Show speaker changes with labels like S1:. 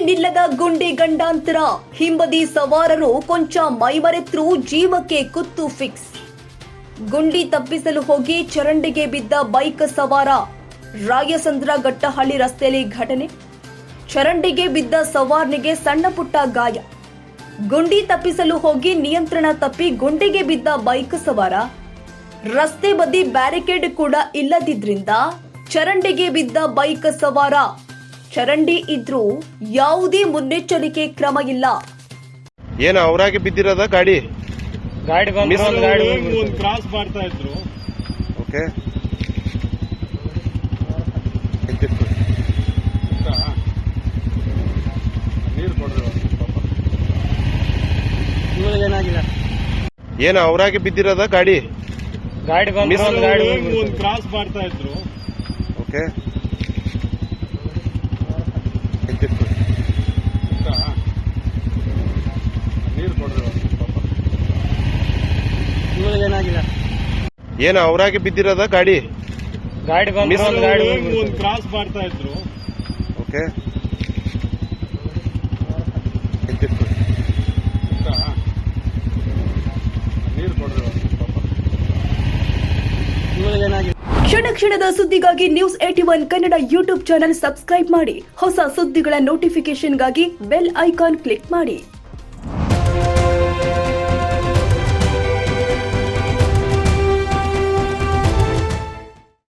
S1: ನಿಲ್ಲದ ಗುಂಡಿ ಗಂಡಾಂತರ. ಹಿಂಬದಿ ಸವಾರರು ಕೊಂಚ ಮೈಮರೆತ್ರು, ಜೀವಕ್ಕೆ ಕುತ್ತು ಫಿಕ್ಸ್. ಗುಂಡಿ ತಪ್ಪಿಸಲು ಹೋಗಿ ಚರಂಡಿಗೆ ಬಿದ್ದ ಬೈಕ್ ಸವಾರ. ರಾಯಸಂದ್ರ ಘಟ್ಟಹಳ್ಳಿ ರಸ್ತೆಯಲ್ಲಿ ಘಟನೆ. ಚರಂಡಿಗೆ ಬಿದ್ದ ಸವಾರ್ನಿಗೆ ಸಣ್ಣ ಪುಟ್ಟ ಗಾಯ. ಗುಂಡಿ ತಪ್ಪಿಸಲು ಹೋಗಿ ನಿಯಂತ್ರಣ ತಪ್ಪಿ ಗುಂಡಿಗೆ ಬಿದ್ದ ಬೈಕ್ ಸವಾರ. ರಸ್ತೆ ಬದಿ ಬ್ಯಾರಿಕೇಡ್ ಕೂಡ ಇಲ್ಲದಿದ್ರಿಂದ ಚರಂಡಿಗೆ ಬಿದ್ದ ಬೈಕ್ ಸವಾರ. ಚರಂಡಿ ಇದ್ರೂ ಯಾವುದೇ ಮುನ್ನೆಚ್ಚರಿಕೆ ಕ್ರಮ ಇಲ್ಲ
S2: ಏನು ಅವರಾಗಿ ಬಿದ್ದಿರೋದ ಗಾಡಿ
S3: ಗಾಡಿ ಬಂದ್ರು ಒಂದು ಗಾಡಿ ಹೋಗ್ಬಿಡ್ತು.
S4: ಒಂದು ಕ್ರಾಸ್ ಮಾಡ್ತಾ ಇದ್ರು
S2: ಓಕೆ
S4: ನೀರು ಕೊಡ್ರಿ.
S3: ಏನಾಗಿಲ್ಲ
S2: ಏನು ಅವರಾಗೆ ಬಿದ್ದಿರೋದ ಗಾಡಿ
S3: ಗಾಡಿ ಬಂದ್ರು ಒಂದು ಗಾಡಿ ಹೋಗ್ಬಿಡ್ತು.
S4: ಒಂದು ಕ್ರಾಸ್ ಮಾಡ್ತಾ ಇದ್ರು
S2: ಓಕೆ
S4: ನೀರು ಕೊಡ್ರಿ ಅವ್ರಿಗೆ ಪಾಪ.
S3: ಇವ್ರಿಗೆ ಏನಾಗಿಲ್ಲ
S2: ಏನು ಅವರಾಗಿ ಬಿದ್ದಿರೋದ ಗಾಡಿ?
S3: ಗಾಡಿ ಬಂದ್ರು ಒಂದು ಗಾಡಿ ಹೋಗ್ಬಿಡ್ತು.
S4: ಒಂದು ಕ್ರಾಸ್ ಮಾಡ್ತಾ ಇದ್ರು.
S2: ಓಕೆ
S4: ನೀರು ಕೊಡ್ರಿ
S1: ಕ್ಷಣ ಕ್ಷಣದ ಸುದ್ದಿಗಾಗಿ news at one Kannada YouTube channel subscribe ಮಾಡಿ. ಹೊಸ ಸುದ್ದಿಗಳ ನೋಟಿಫಿಕೇಶನ್ಗಾಗಿ ಬೆಲ್ ಐಕಾನ್ ಕ್ಲಿಕ್ ಮಾಡಿ.